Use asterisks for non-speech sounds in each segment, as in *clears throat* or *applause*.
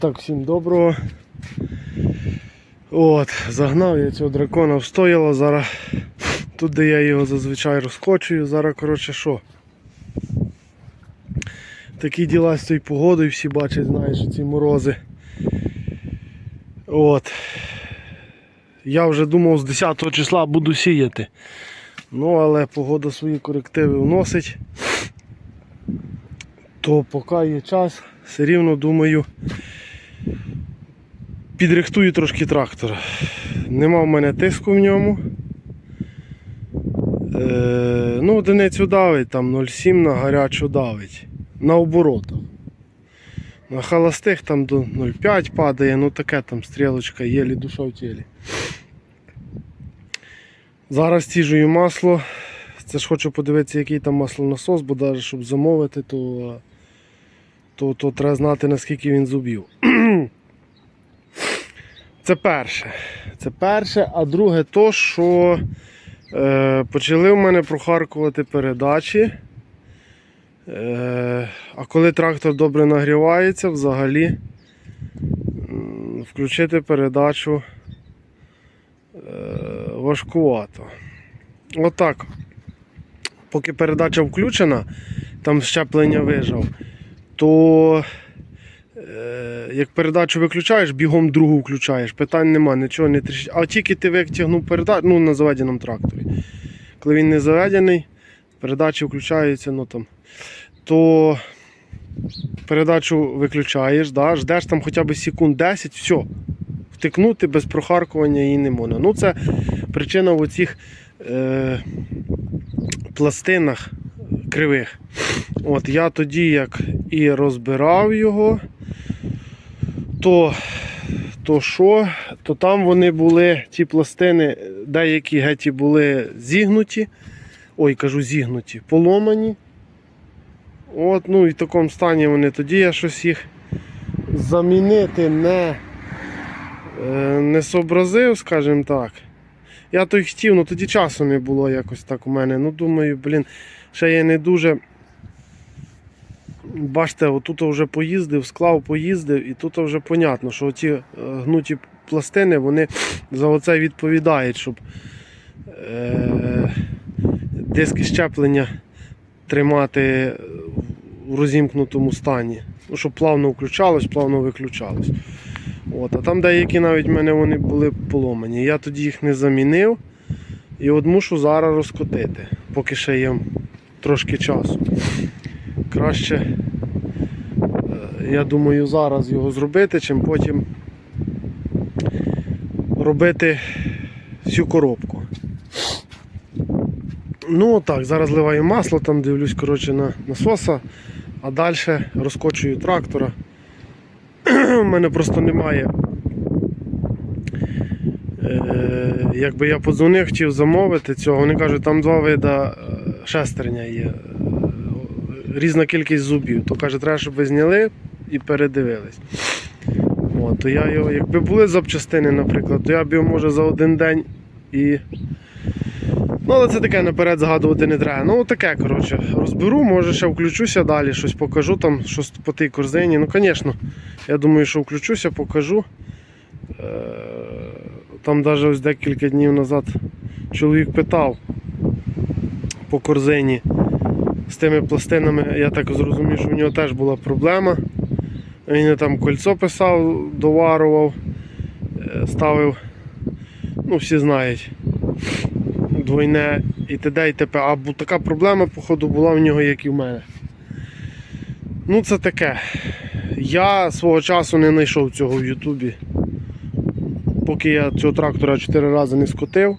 Так, всім доброго. От, загнав я цього дракона встояло. Зараз тут, де я його зазвичай розкочую, зараз, коротше, що. Такі діла з цією погодою, всі бачать, знаєш, ці морози. От. Я вже думав з 10 числа буду сіяти. Ну, але погода свої корективи вносить. То поки є час, все рівно думаю, підрихтую трошки трактора. Нема в мене тиску в ньому. Е, ну, одиницю давить, там 0,7 на гарячу давить. На оборотах. На холостих там до 0,5 падає, ну таке там стрілочка, єлі душа в тілі. Зараз ціжую масло. Це ж хочу подивитися, який там маслонасос, бо навіть щоб замовити, то, то, то треба знати наскільки він зубів. *clears throat* Це перше. Це перше, а друге то, що е, почали в мене прохаркувати передачі. Е, а коли трактор добре нагрівається, взагалі включити передачу е, важкувато. Отак. Поки передача включена, там щеплення вижав, то е, як передачу виключаєш, бігом другу включаєш, питань нема, нічого не тріщить. А тільки ти витягнув передачу, ну на заведеному тракторі. Коли він не заведений, передачі включаються, ну там, то передачу виключаєш, да, ждеш там хоча б секунд 10, все. Втикнути без прохаркування її не можна. Ну, це причина в оцих е, пластинах кривих. От я тоді як і розбирав його, то, то що, то там вони були, ті пластини, деякі геті були зігнуті. Ой, кажу, зігнуті, поломані. От, ну і в такому стані вони тоді я щось їх замінити не, е, не сообразив, скажімо так. Я то й хотів, але тоді часу не було якось так у мене. Ну думаю, блін, ще я не дуже. Бачите, отут вже поїздив, склав, поїздив, і тут вже понятно, що ті е, гнуті пластини вони за оце відповідають, щоб е, диски щеплення тримати в розімкнутому стані. Ну, щоб плавно включалось, плавно виключалось. От, а там деякі навіть в мене вони були поломані. Я тоді їх не замінив. І от мушу зараз розкотити, поки ще є трошки часу. Краще, я думаю, зараз його зробити, чим потім робити всю коробку. Ну так, зараз ливаю масло, там дивлюсь коротше, на насоса, а далі розкочую трактора. *clears throat* У мене просто немає. Е, якби я подзвонив, хотів замовити цього, вони кажуть, там два види е, шестерня є. е, Різна кількість зубів. То каже, треба, щоб ви зняли і передивились. От, то я його, якби були запчастини, наприклад, то я б його може за один день і. Ну, але це таке наперед згадувати не треба. Ну, таке, коротше, розберу, може ще включуся далі, щось покажу там, щось по тій корзині. Ну, звісно, я думаю, що включуся, покажу. Е, Там навіть ось декілька днів назад чоловік питав по корзині з тими пластинами, я так зрозумів, що в нього теж була проблема. Він там кольцо писав, доварував, е, ставив, ну всі знають, двойне і т.д. і т.п. А така проблема, походу, була в нього, як і в мене. Ну, це таке. Я свого часу не знайшов цього в Ютубі. Поки я цього трактора 4 рази не скотив,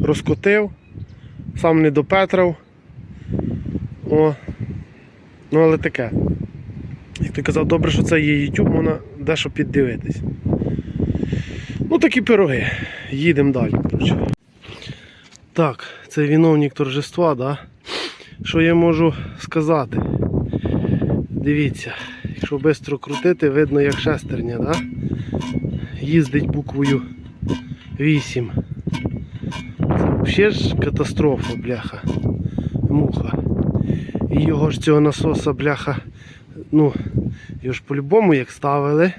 розкотив, сам не допетрав. О. Ну, але таке. Як ти казав, добре, що це є YouTube, можна дещо піддивитись. Ну, такі пироги. Їдемо далі. коротше. Так, це виновник торжества, да? Що я можу сказати? Дивіться, якщо швидко крутити, видно як шестерня, да? їздить буквою 8. Це взагалі ж катастрофа, бляха. Муха. І його ж цього насоса, бляха, Ну, його ж по-любому як ставили.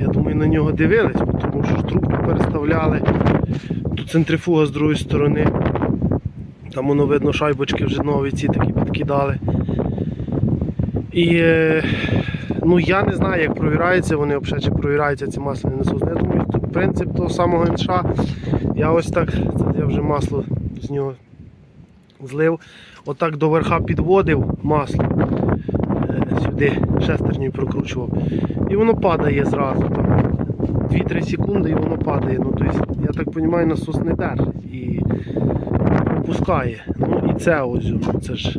Я думаю, на нього дивились, тому що трубку переставляли. Тут центрифуга з другої сторони. Там воно видно шайбочки вже нові ці такі підкидали. І е, ну я не знаю, як провіряються вони взагалі, чи провіряються ці масляні насоси. Я думаю, принцип того самого інша. Я ось так, я вже масло з нього злив. Отак до верха підводив масло. е, Сюди шестерню прокручував. І воно падає зразу. 2-3 секунди і воно падає. Ну, тобто, я так розумію, насос не держить і опускає. Ну і це ось, це ж.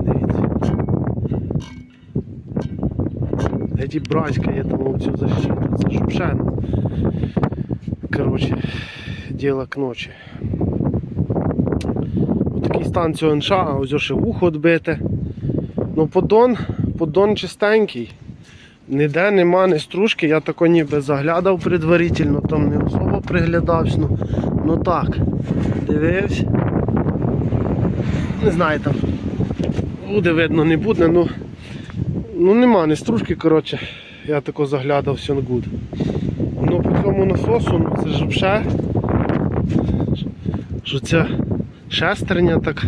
Дивіться. Эти брачка я там оцю защиту. Це ж вже, ну. Коротше, діло к ночі. Отакий стан цього НШ, а ось ще вухо відбите. Ну, поддон, поддон чистенький. Ніде нема ні стружки, я тако ніби заглядав предварительно, там не особо приглядався. Ну, ну так, дивився. Не знаю там. Буде видно, не буде, ну. Ну нема ні стружки, коротше. Я тако заглядав, все. Ну по цьому насосу, ну це ж вже. Що ця шестерня так.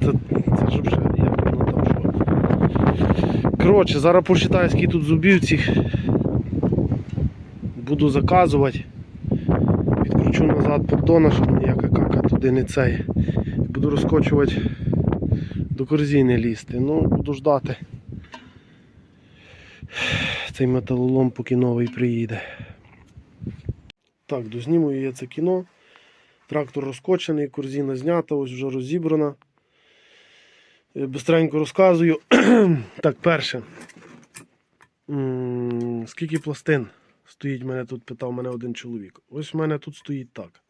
Це, ж вже як воно. Коротше, зараз посчитаю, скільки тут зубів цих. Буду заказувати. Відкручу назад поддона, щоб ніяка кака туди не цей. Буду розкочувати до корзини лізти. Ну, буду ждати. Цей металолом, поки новий приїде. Так, дознімую я це кіно. Трактор розкочений, корзина знята, ось вже розібрана. Е, Бистренько розказую. *clears throat* так, перше. Скільки пластин стоїть, мене тут питав мене один чоловік. Ось в мене тут стоїть так.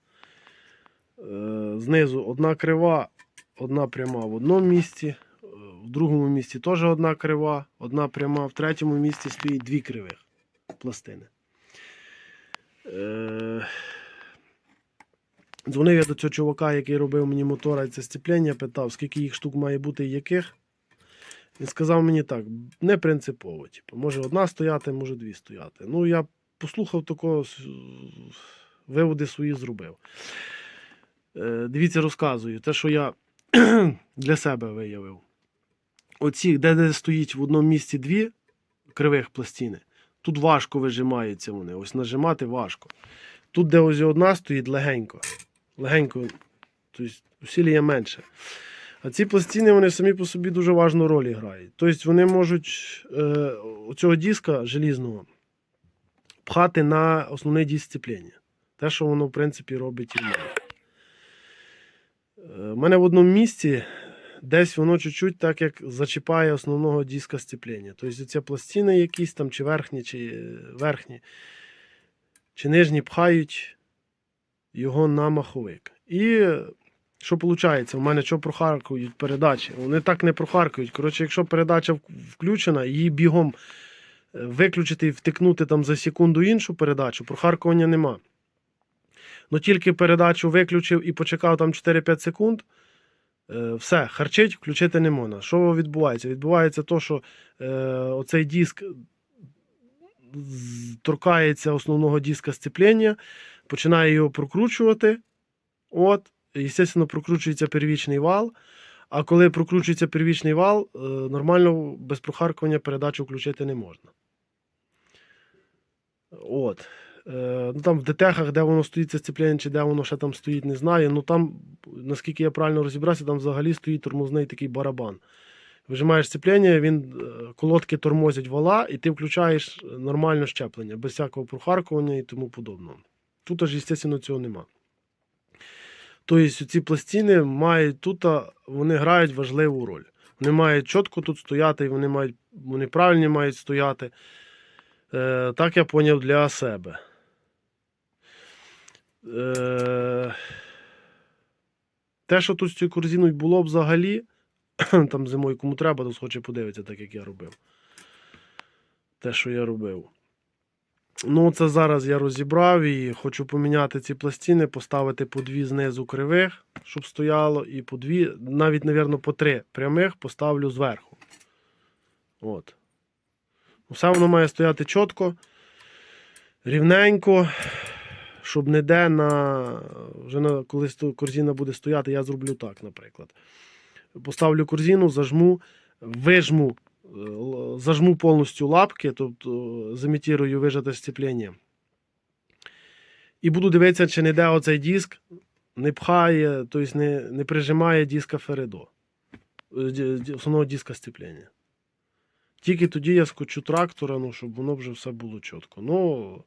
Е, Знизу одна крива, одна пряма в одному місці, е, в другому місці теж одна крива, одна пряма, в третьому місці стоїть дві кривих пластини. Е, Дзвонив я до цього чувака, який робив мені мотора і це сцеплення, питав, скільки їх штук має бути і яких. Він сказав мені так, не принципово. Типу, може одна стояти, може дві стояти. Ну, я послухав такого, виводи свої зробив. Е, Дивіться, розказую. Те, що я *clears throat* для себе виявив. Оці, де, де стоїть в одному місці дві кривих пластини, тут важко вижимаються вони. Ось нажимати важко. Тут, де ось одна стоїть, легенько. Легенько, тобто усілля менше. А ці пластини вони самі по собі дуже важну роль грають. Тобто вони можуть е, оцього диска желізного пхати на основний диск. Те, що воно, в принципі, робить і в мене. Е, У мене в одному місці десь воно чуть-чуть так як зачіпає основного диска сцеплення. Тобто ці пластини якісь там, чи верхні, чи е, верхні, чи нижні пхають його на маховик. І що виходить? У мене що прохаркують передачі? Вони так не прохаркують. Коротше, якщо передача включена, її бігом е, виключити і втикнути там за секунду іншу передачу, прохаркування нема. Ну тільки передачу виключив і почекав там 4-5 секунд. Е, Все, харчить, включити не можна. Що відбувається? Відбувається то, що е, оцей диск торкається основного диска сцеплення, починає його прокручувати. От, звісно, прокручується первічний вал. А коли прокручується первічний вал, е, нормально без прохаркування передачу включити не можна. От. Е, ну, там в детехах, де воно стоїть це сцеплення, чи де воно ще там стоїть, не знаю. Ну там, наскільки я правильно розібрався, там взагалі стоїть тормозний такий барабан. Вижимаєш сцеплення, він е, колодки тормозять вала, і ти включаєш нормально щеплення, без всякого прохаркування і тому подобного. Тут аж, звісно, цього нема. Тобто ці пластини мають тут, вони грають важливу роль. Вони мають чітко тут стояти, і вони мають, вони правильні мають стояти. Е, так я поняв для себе. Е, те, що тут з цією корзиною було взагалі, *clears throat* там зимою кому треба, то схоче подивитися, так як я робив. Те, що я робив. Ну, це зараз я розібрав і хочу поміняти ці пластини, поставити по дві знизу кривих, щоб стояло, і по дві, навіть, мабуть, по три прямих поставлю зверху. От. Все воно має стояти чітко, рівненько, щоб не де на. Вже на, коли корзина буде стояти, я зроблю так, наприклад. Поставлю корзину, зажму, вижму, е, зажму повністю лапки, тобто замітірую вижате сцеплення. І буду дивитися, чи не йде оцей диск, не пхає, тобто не, не прижимає диска Фередо, е, основного диска сцеплення. Тільки тоді я скочу трактора, ну, щоб воно вже все було чітко. Ну,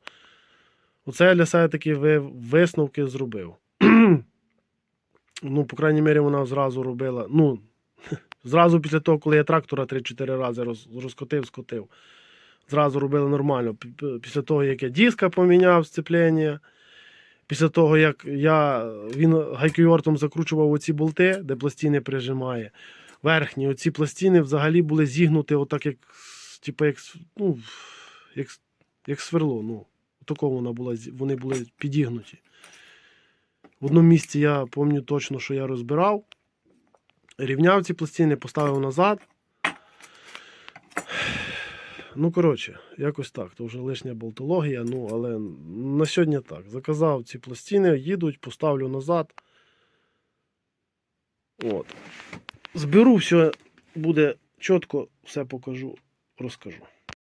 оце я для себе такі висновки зробив. *clears throat* ну, по крайній мірі, вона зразу робила. Ну, *laughs* зразу після того, коли я трактора 3-4 рази розкотив, скотив. Зразу робила нормально. Пі- пі- Після того, як я диска поміняв сцеплення, після того, як я, він гайкойортом закручував оці болти, де пластини прижимає. Верхні, оці пластини взагалі були зігнуті, отак, як, типу, як, ну, як, як сверло. Ну, такому вона була, вони були підігнуті. В одному місці я пам'ятаю точно, що я розбирав. Рівняв ці пластини, поставив назад. Ну, коротше, якось так. То вже лишня болтологія. Ну, але на сьогодні так. Заказав ці пластини, їдуть, поставлю назад. От. Зберу все, буде чітко, все покажу, розкажу.